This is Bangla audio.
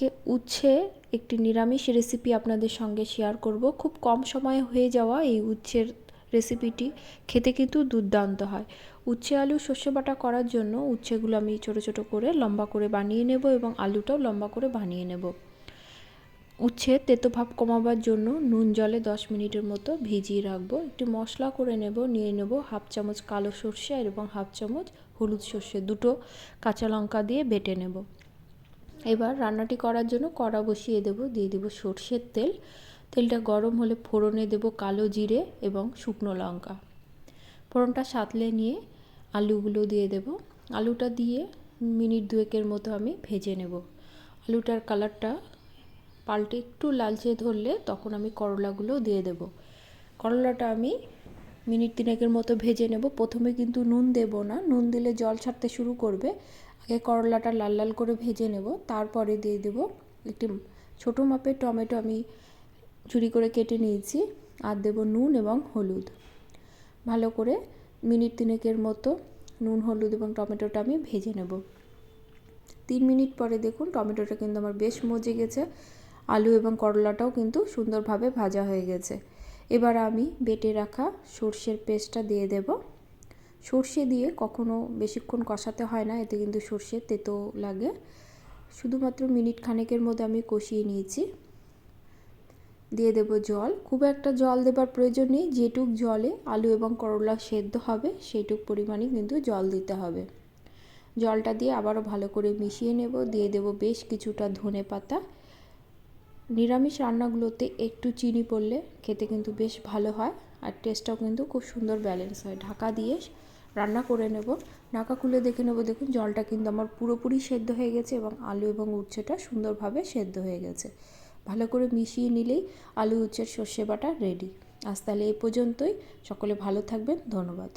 আজকে উচ্ছে একটি নিরামিষ রেসিপি আপনাদের সঙ্গে শেয়ার করব। খুব কম সময়ে হয়ে যাওয়া এই উচ্ছের রেসিপিটি খেতে কিন্তু দুর্দান্ত হয়। উচ্ছে আলু শস্য বাটা করার জন্য উচ্ছেগুলো আমি ছোট ছোট করে লম্বা করে বানিয়ে নেব এবং আলুটাও লম্বা করে বানিয়ে নেব। উচ্ছে তেতো ভাব কমাবার জন্য নুন জলে দশ মিনিটের মতো ভিজিয়ে রাখব। একটু মশলা করে নেব, নিয়ে নেব হাফ চামচ কালো সর্ষে এবং হাফ চামচ হলুদ সর্ষে। দুটো কাঁচা লঙ্কা দিয়ে বেটে নেব। এবার রান্নাটি করার জন্য কড়া বসিয়ে দেব, দিয়ে দেব সর্ষের তেল। তেলটা গরম হলে ফোড়নে দেব কালো জিরে এবং শুকনো লঙ্কা। ফোড়নটা সাতলে নিয়ে আলুগুলো দিয়ে দেব। আলুটা দিয়ে মিনিট দুয়েকের মতো আমি ভেজে নেব। আলুটার কালারটা পাল্টে একটু লালচে ধরলে তখন আমি করলাগুলো দিয়ে দেব। করলাটা আমি মিনিট তিনেকের মতো ভেজে নেব। প্রথমে কিন্তু নুন দেব না। নুন দিলে জল ছাড়তে শুরু করবে। আগে করলাটা লাল লাল করে ভেজে নেব। তারপরে দিয়ে দেব একটি ছোটো মাপের টমেটো আমি চুরি করে কেটে নিয়েছি। আর দেব নুন এবং হলুদ। ভালো করে মিনিট তিনেকের মতো নুন, হলুদ এবং টমেটোটা আমি ভেজে নেব। তিন মিনিট পরে দেখুন টমেটোটা কিন্তু আমার বেশ মজে গেছে। আলু এবং করলাটাও কিন্তু সুন্দরভাবে ভাজা হয়ে গেছে। এবার আমি বেটে রাখা সর্ষের পেস্টটা দিয়ে দেব। সর্ষে দিয়ে কখনো বেশিক্ষণ কষাতে হয় না, এতে কিন্তু সর্ষের তেতো লাগে। শুধুমাত্র মিনিট খানেকের মধ্যে আমি কষিয়ে নিয়েছি। দিয়ে দেব জল। খুব একটা জল দেবার প্রয়োজন নেই, যেটুক জলে আলু এবং করলা সেদ্ধ হবে সেইটুক পরিমাণে কিন্তু জল দিতে হবে। জলটা দিয়ে আবারও ভালো করে মিশিয়ে নেব। দিয়ে দেব বেশ কিছুটা ধনে পাতা নিরামিষ রান্নাগুলোতে একটু চিনি পড়লে খেতে কিন্তু বেশ ভালো হয় আর টেস্টটাও কিন্তু খুব সুন্দর ব্যালেন্স হয়। ঢাকা দিয়ে রান্না করে নেব। ঢাকা খুলে দেখে নেব, দেখুন জলটা কিন্তু আমার পুরোপুরি সেদ্ধ হয়ে গেছে এবং আলু এবং উচ্ছেটা সুন্দরভাবে সেদ্ধ হয়ে গেছে। ভালো করে মিশিয়ে নিলেই আলু, উচ্ছের সর্ষে বাটা রেডি আজ তাহলে এই পর্যন্তই। সকলে ভালো থাকবেন। ধন্যবাদ।